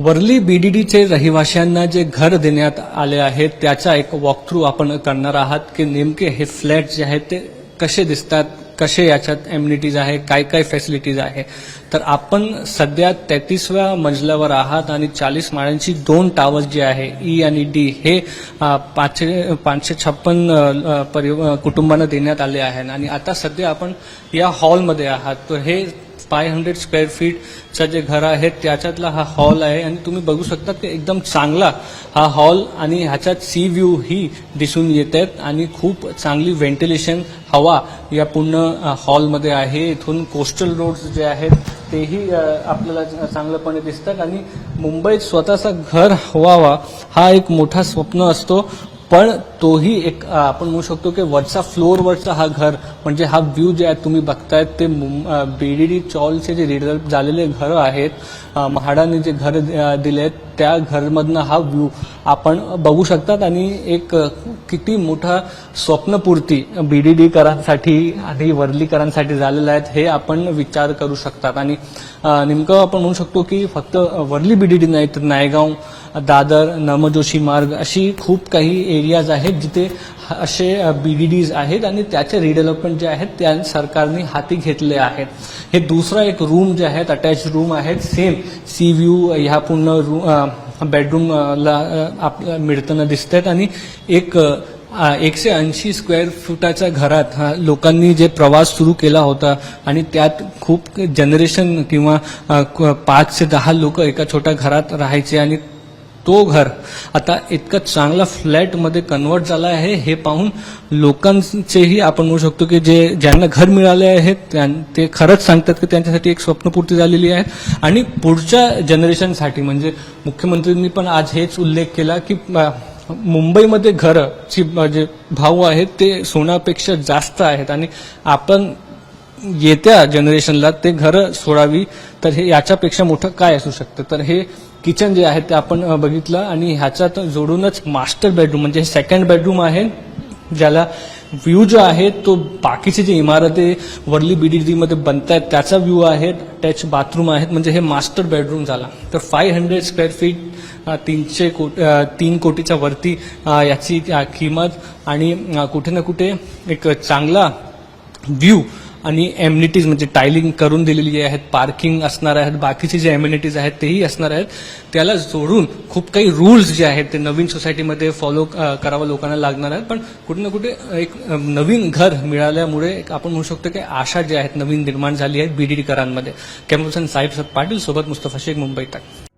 वर्ली बीडीडीचे रहिवाशांना जे घर देण्यात आले आहेत त्याचा एक वॉकथ्रू आपण करणार आहात की नेमके हे फ्लॅट जे आहेत ते कसे दिसतात कसे याच्यात एम्युनिटीज आहे काय काय फॅसिलिटीज आहे. तर आपण सध्या तेहतीसव्या मजल्यावर आहात आणि चाळीस माळ्यांची दोन टावर्स जे आहे ई आणि डी हे पाचशे पाचशे छप्पन परि कुटुंबांना देण्यात आले आहे आणि आता सध्या आपण या हॉलमध्ये आहात. तर हे फाय हंड्रेड स्क्वेअर फीटचं जे घर आहे त्याच्यातला हा हॉल आहे. आणि तुम्ही बघू शकता की एकदम चांगला हा हॉल आणि ह्याच्यात सी व्ह्यू ही दिसून येत. आहेत आणि खूप चांगली व्हेंटिलेशन हवा या पूर्ण हॉलमध्ये आहे. इथून कोस्टल रोड्स जे आहेत तेही आपल्याला चांगलंपणे दिसतात. आणि मुंबईत स्वतःचा घर व्हावा हा एक मोठा स्वप्न असतो. पण तोही एक आपण म्हणू शकतो की वरचा फ्लोअरवरचा हा घर म्हणजे हा व्ह्यू जे आहे तुम्ही बघतायत ते बीडीडी चॉलचे जे रिडेव्हलप झालेले घरं आहेत म्हाडाने जे घर दिले आहेत त्या घरमधनं हा व्ह्यू आपण बघू शकतात आणि एक किती मोठा स्वप्नपूर्ती बी डी डीकरांसाठी आणि वर्लीकरांसाठी झालेला आहे हे आपण विचार करू शकतात. आणि नेमकं आपण म्हणू शकतो की फक्त वर्ली डी नाही तर नायगाव दादर नमजोशी मार्ग अशी खूप काही एरियाज आहेत जिथे असे बी डी डीज आहेत आणि त्याचे रिडेव्हलपमेंट जे आहेत त्या सरकारने हाती घेतले आहेत. हे दुसरा एक रूम जे आहेत अटॅच रूम आहेत सेम सी व्ह्यू ह्या पूर्ण रूम बेडरूमला आपल्या मिळताना दिसत आहेत आणि एक एकशे ऐंशी स्क्वेअर फुटाच्या घरात लोकांनी जे प्रवास सुरू केला होता आणि त्यात खूप जनरेशन किंवा पाच ते दहा लोक एका छोट्या घरात राहायचे आणि तो घर आता इतका चांगला फ्लॅटमध्ये कन्वर्ट झाला आहे हे पाहून लोकांचेही आपण म्हणू शकतो की जे ज्यांना घर मिळाले आहे त्यां- ते खरंच सांगतात की त्यांच्यासाठी एक स्वप्नपूर्ती झालेली आहे. आणि पुढच्या जनरेशनसाठी म्हणजे मुख्यमंत्र्यांनी पण आज हेच उल्लेख केला की मुंबईमध्ये घरची जे भाव आहेत ते सोन्यापेक्षा जास्त आहेत. आणि आपण येत्या जनरेशनला ते घरं सोडावी तर हे याच्यापेक्षा मोठं काय असू शकतं? तर हे किचन जे आहे ते आपण बघितलं आणि ह्याच्यात जोडूनच मास्टर बेडरूम म्हणजे सेकंड बेडरूम आहे ज्याला व्ह्यू जो आहे तो बाकीचे जे इमारती वरली बीडीडी मध्ये बनत आहेत त्याचा व्ह्यू आहे अटॅच बाथरूम आहेत म्हणजे हे मास्टर बेडरूम झाला. तर फाय हंड्रेड स्क्वेअर फीट तीनशे कोट तीन कोटीच्या वरती याची किंमत आणि कुठे ना कुठे एक चांगला व्ह्यू आणि एम्युनिटीज म्हणजे टायलिंग करून दिलेली आहेत पार्किंग असणार आहेत बाकीचे जे एम्युनिटीज आहेत तेही असणार आहेत. त्याला जोडून खूप काही रूल्स जे आहेत ते नवीन सोसायटीमध्ये फॉलो करावं लोकांना लागणार आहेत. पण कुठे ना कुठे एक नवीन घर मिळाल्यामुळे एक आपण म्हणू शकतो की आशा जी आहेत नवीन निर्माण झाली आहे बीडीडीकरांमध्ये कॅमेरासन साहेब पाटील सोबत मुस्तफा शेख मुंबई तक